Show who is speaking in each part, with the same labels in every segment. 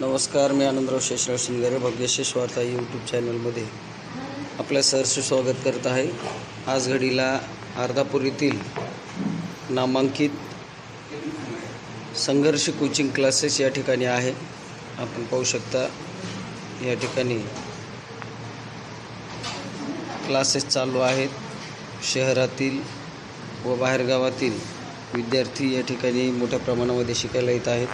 Speaker 1: नमस्कार मी आनंदराव शेषराव शिंगारे भाग्यशेष वार्ता यूट्यूब चॅनलमध्ये आपल्या सहर्ष स्वागत करत आहे. आज घडीला अर्धापूर येथील नामांकित संघर्ष कोचिंग क्लासेस या ठिकाणी आहे. आपण पाहू शकता या ठिकाणी क्लासेस चालू आहेत. शहरातील व बाहेरगावातील विद्यार्थी या ठिकाणी मोठ्या प्रमाणामध्ये शिकायला येत आहेत.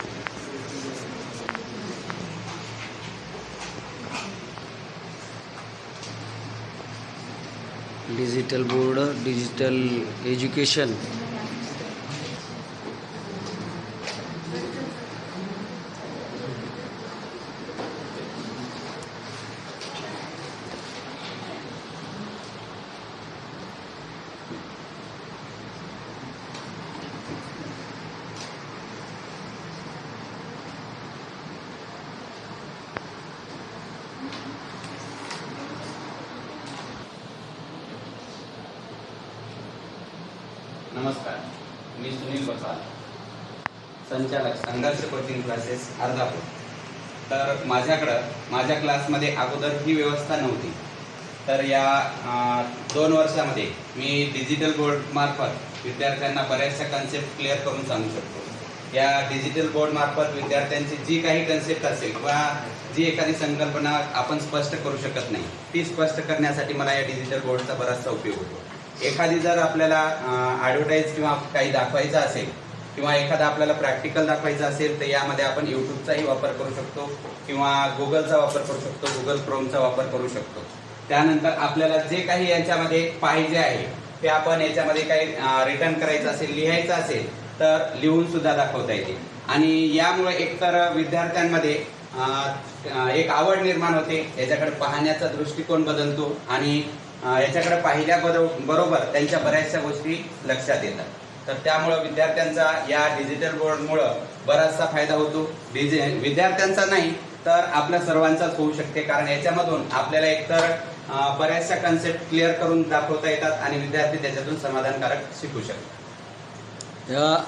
Speaker 1: डिजिटल बोर्ड डिजिटल एज्युकेशन
Speaker 2: नमस्कार मी सुनील बसाल संचालक संघर्ष कोचिंग क्लासेस अर्धापूर. तर माझ्याकडं माझ्या क्लासमध्ये अगोदर ही व्यवस्था नव्हती. तर या दोन वर्षामध्ये मी डिजिटल बोर्डमार्फत विद्यार्थ्यांना बऱ्याचशा कन्सेप्ट क्लिअर करून सांगू शकतो. या डिजिटल बोर्डमार्फत विद्यार्थ्यांची जी काही कन्सेप्ट असेल किंवा जी एखादी संकल्पना आपण स्पष्ट करू शकत नाही ती स्पष्ट करण्यासाठी मला या डिजिटल बोर्डचा बराचसा उपयोग होतो. एखादी जर आपल्याला ॲडव्हर्टाईज किंवा काही दाखवायचं असेल किंवा एखादा आपल्याला प्रॅक्टिकल दाखवायचं असेल तर यामध्ये आपण यूट्यूबचाही वापर करू शकतो किंवा गुगलचा वापर करू शकतो गुगल क्रोमचा वापर करू शकतो. त्यानंतर आपल्याला जे काही याच्यामध्ये पाहिजे आहे ते आपण याच्यामध्ये काही रिटर्न करायचं असेल लिहायचं असेल तर लिहून सुद्धा दाखवता येते. आणि यामुळे एकतर विद्यार्थ्यांमध्ये एक आवड निर्माण होते याच्याकडे पाहण्याचा दृष्टिकोन बदलतो आणि याच्याकडे पाहिल्या बरो- बरोबर त्यांच्या बऱ्याचशा गोष्टी लक्षात येतात. तर त्यामुळं विद्यार्थ्यांचा या डिजिटल बोर्डमुळं बराचसा फायदा होतो. डिजि विद्यार्थ्यांचा नाही तर आपल्या सर्वांचाच होऊ शकते. कारण याच्यामधून आपल्याला एकतर बऱ्याचशा कन्सेप्ट क्लिअर करून दाखवता येतात आणि विद्यार्थी त्याच्यातून समाधानकारक शिकू शकतात.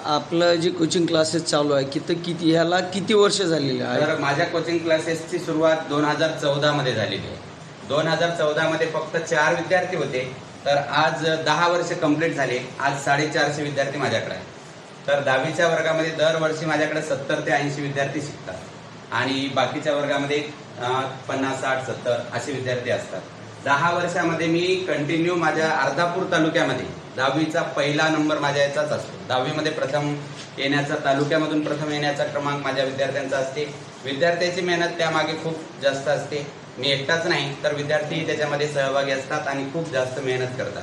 Speaker 1: आपलं जे कोचिंग क्लासेस चालू आहे किती किती ह्याला किती वर्ष झालेली आहे?
Speaker 2: तर माझ्या कोचिंग क्लासेसची सुरुवात दोन हजार चौदा मध्ये झालेली आहे. दोन हजार चौदा मध्ये फक्त चार विद्यार्थी होते तर आज दहा वर्ष कंप्लीट झाले. आज साडेचारशे विद्यार्थी माझ्याकडे आहेत. तर दहावीच्या वर्गामध्ये दरवर्षी माझ्याकडे सत्तर ते ऐंशी विद्यार्थी शिकतात. आणि बाकीच्या वर्गामध्ये पन्नास साठ सत्तर असे विद्यार्थी असतात. दहा वर्षामध्ये मी कंटिन्यू माझ्या अर्धापूर तालुक्यामध्ये दहावीचा पहिला नंबर माझ्या याचाच असतो. दहावीमध्ये प्रथम येण्याचा तालुक्यामधून प्रथम येण्याचा क्रमांक माझ्या विद्यार्थ्यांचा असते. विद्यार्थ्याची मेहनत त्यामागे खूप जास्त असते. मी एकटाच नाही तर विद्यार्थी त्याच्यामध्ये सहभागी असतात आणि खूप जास्त मेहनत करतात.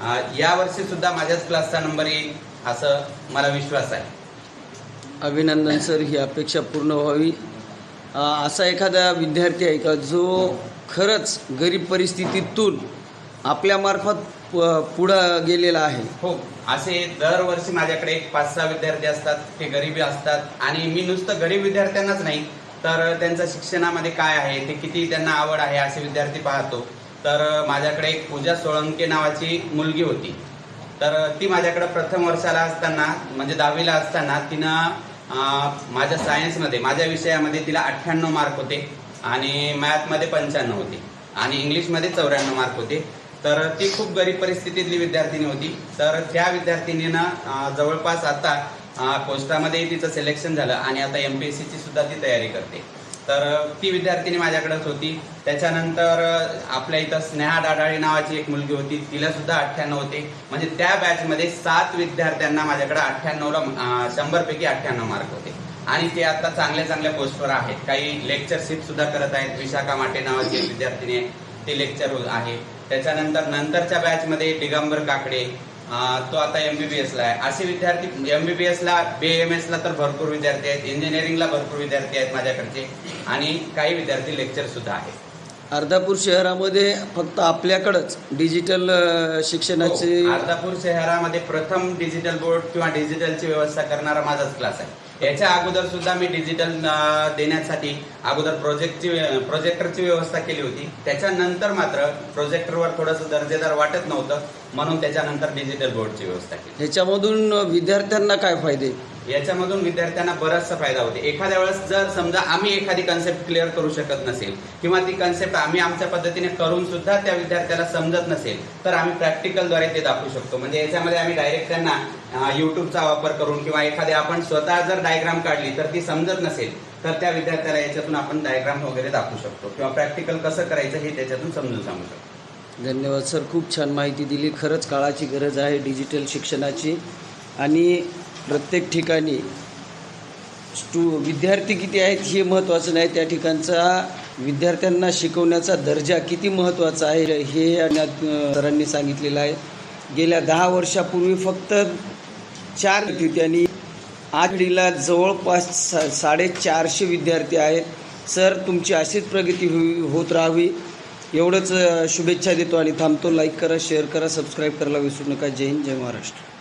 Speaker 2: अं, या वर्षी सुद्धा माझ्याच क्लासचा नंबर येईल असं मला विश्वास आहे.
Speaker 1: अभिनंदन सर ही अपेक्षा पूर्ण व्हावी. असा एखादा विद्यार्थी आहे का जो खरंच गरीब परिस्थितीतून आपल्यामार्फत पुढं गेलेला आहे?
Speaker 2: हो असे दरवर्षी माझ्याकडे एक पाच सहा विद्यार्थी असतात ते गरीबी असतात आणि मी नुसतं गरीब विद्यार्थ्यांनाच नाही तर त्यांचं शिक्षणामध्ये काय आहे? ते किती त्यांना आवड आहे असे विद्यार्थी पाहतो. तर माझ्याकडे एक पूजा सोळंके नावाची मुलगी होती. तर ती माझ्याकडे प्रथम वर्षाला असताना म्हणजे दहावीला असताना तिनं माझ्या सायन्समध्ये माझ्या विषयामध्ये तिला अठ्ठ्याण्णव मार्क होते आणि मॅथमध्ये पंच्याण्णव होते आणि इंग्लिशमध्ये चौऱ्याण्णव मार्क होते. तर ती खूप गरीब परिस्थितीतली विद्यार्थिनी होती. तर त्या विद्यार्थिनीनं जवळपास आता अं, पोस्टामध्ये तिचं सिलेक्शन झालं आणि आता एम पी एस सीची सुद्धा ती तयारी करते. तर ती विद्यार्थिनी माझ्याकडेच होती. त्याच्यानंतर आपल्या इथं स्नेहा डाडाळी नावाची एक मुलगी होती. तिला सुद्धा अठ्ठ्याण्णव होते. म्हणजे त्या बॅचमध्ये सात विद्यार्थ्यांना माझ्याकडे अठ्ठ्याण्णवला शंभरपैकी अठ्ठ्याण्णव मार्क होते. आणि ते आता चांगल्या चांगल्या पोस्टवर आहेत. काही लेक्चरशिप सुद्धा करत आहेत. विशाखा माटे नावाची एक विद्यार्थिनी आहे. ती लेक्चर आहे. त्याच्यानंतर नंतरच्या बॅचमध्ये दिगंबर काकडे तो आता एम बी बी एसला आहे. असे विद्यार्थी एम बी बी एसला बी एम एसला तर भरपूर विद्यार्थी आहेत. इंजिनिअरिंगला भरपूर विद्यार्थी आहेत माझ्याकडचे. आणि काही विद्यार्थी लेक्चर सुद्धा आहेत.
Speaker 1: अर्धापूर शहरामध्ये फक्त आपल्याकडंच डिजिटल शिक्षणाचे
Speaker 2: हो, अर्धापूर शहरामध्ये प्रथम डिजिटल बोर्ड किंवा डिजिटलची व्यवस्था करणारा माझाच क्लास आहे. याच्या अगोदर सुद्धा मी डिजिटल देण्यासाठी अगोदर प्रोजेक्टची प्रोजेक्टरची व्यवस्था केली होती. त्याच्यानंतर मात्र प्रोजेक्टरवर थोडंसं दर्जेदार वाटत नव्हतं म्हणून त्याच्यानंतर डिजिटल बोर्डची व्यवस्था केली.
Speaker 1: ह्याच्यामधून विद्यार्थ्यांना काय फायदे?
Speaker 2: याच्यामधून विद्यार्थ्यांना बराचसा फायदा होते. एखाद्या वेळेस जर समजा आम्ही एखादी कन्सेप्ट क्लिअर करू शकत नसेल किंवा ती कन्सेप्ट आम्ही आमच्या पद्धतीने करून सुद्धा त्या विद्यार्थ्याला समजत नसेल तर आम्ही प्रॅक्टिकलद्वारे ते दाखवू शकतो. म्हणजे याच्यामध्ये आम्ही डायरेक्ट त्यांना यूट्यूबचा वापर करून किंवा एखाद्या आपण स्वतः जर डायग्राम काढली तर ती समजत नसेल तर त्या विद्यार्थ्याला याच्यातून आपण डायग्राम वगैरे दाखवू शकतो. किंवा प्रॅक्टिकल कसं करायचं हे त्याच्यातून समजून सांगू शकतो.
Speaker 1: धन्यवाद सर. खूप छान माहिती दिली. खरंच काळाची गरज आहे डिजिटल शिक्षणाची. आणि प्रत्येक ठिकाणी स्टू विद्यार्थी किती आहेत हे महत्त्वाचं नाही. त्या ठिकाणचा विद्यार्थ्यांना शिकवण्याचा दर्जा किती महत्त्वाचा आहे हे सरांनी सांगितलेलं आहे. गेल्या दहा वर्षापूर्वी फक्त चार होती आठडीला जवळपास सा साडेचारशे विद्यार्थी आहेत. सर तुमची अशीच प्रगती होई होत राहावी. एवढंच शुभेच्छा देतो आणि थांबतो. लाईक करा शेअर करा सबस्क्राईब करायला विसरू नका. जय हिंद जय महाराष्ट्र.